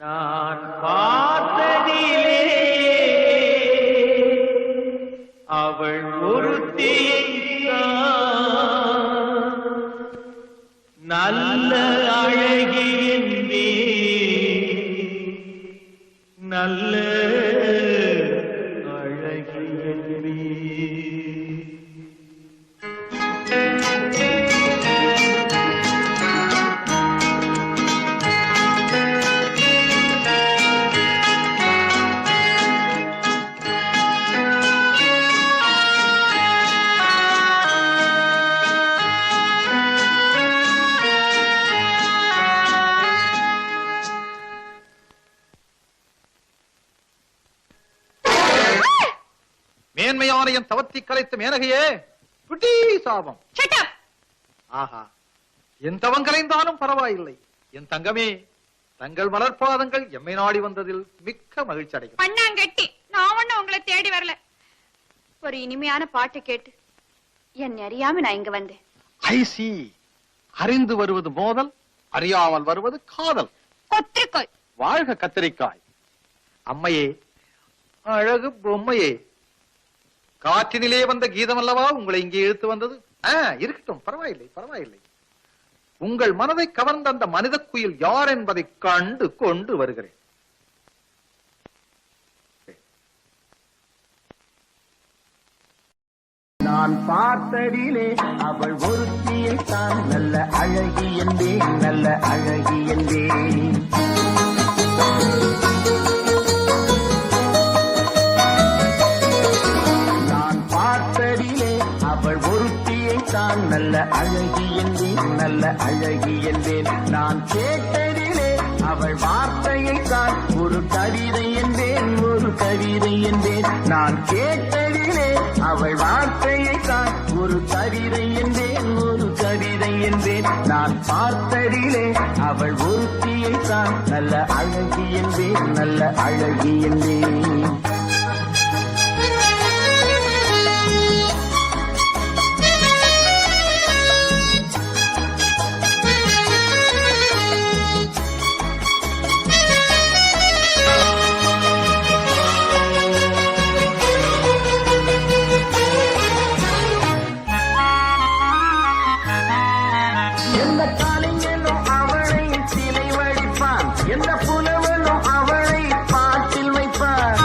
நான் பார்த்ததிலே அவள் ஒருத்தியை நல்ல அழகி நல்ல மேன்மையான என் தவத்தி கலைத்த மேனகையே குட்டி சாபம்! ஆஹா என் தவம் கலைந்தாலும் பரவாயில்லை. என் தங்கமே தங்கள் மலர்பாதங்கள் எம்மை நாடி வந்ததில் மிக்க மகிழ்ச்சி அடைகிறேன் பண்ணாங்கட்டி நான் ஒண்ணும் உங்களை தேடி வரல. ஒரு இனிமையான பாட்டு கேட்டு என் அறியாம நான் இங்க வந்தேன். ஐ சி அறிந்து வருவது மோதல் அறியாமல் வருவது காதல். கொத்திருக்கோய் வாழ்க கத்திரிக்காய். அம்மையே அழகு பொம்மையே காற்றினிலே வந்த கீதம் அல்லவா உங்களை இங்கே இழுத்து வந்தது? இருக்கட்டும் பரவாயில்லை பரவாயில்லை. உங்கள் மனதை கவர்ந்த அந்த மனித குயில் யார் என்பதை கண்டு கொண்டு வருகிறேன். நான் பார்த்ததிலே அவள் ஒருத்தியை தான் நல்ல அழகி என்பேன் நல்ல அழகி என்பேன். தான் நல்ல அழகி என்பேன் நல்ல அழகி என்பேன். நான் கேட்டதிலே அவள் வார்த்தையை தான் ஒரு கவிதை என்பேன் ஒரு கவிதை என்பேன். நான் கேட்டதிலே அவள் வார்த்தையை தான் ஒரு கவிதை என்பேன் ஒரு கவிதை என்பேன். நான் பார்த்ததிலே அவள் ஒருத்தியை தான் நல்ல அழகி என்பேன் நல்ல அழகி என்பேன். எந்த புலவனும் அவளை பாட்டில் வைப்பான்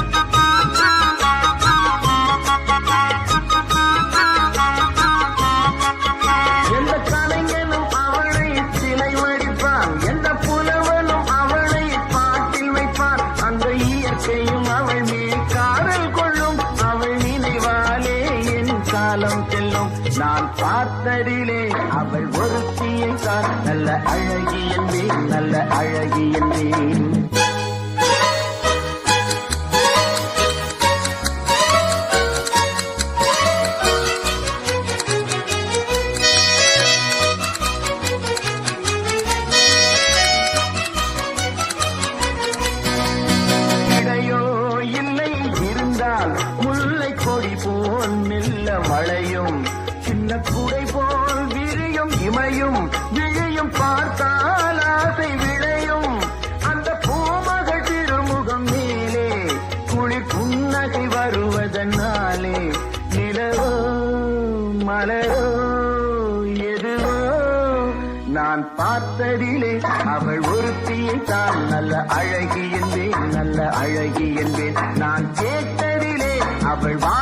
எந்த கலைஞனும் அவளை சிலை வடிப்பான் எந்த புலவனும் அவளை பாட்டில் வைப்பான் அந்த இயற்கையும் அவள் மேல் காதல் கொள்ளும். அவள் நினைவாலே என் காலம் செல்லும் நான் பார்த்ததிலே அவள் ஒருத்தியை தான். நல்ல அழகி என்பேன் நல்ல அழகி என்பேன். இமையும் விழியும் பார்த்தால் ஆசை விளையும். அந்த பூமகள் திருமுகம் மேலே குளிர் புன்னகை வருவதனாலே நிலவோ மலரோ எதுவோ நான் பார்த்ததிலே அவள் ஒருத்தியை தான் நல்ல அழகி என்பேன் நல்ல அழகி என்பேன். நான் கேட்டதிலே அவள் வா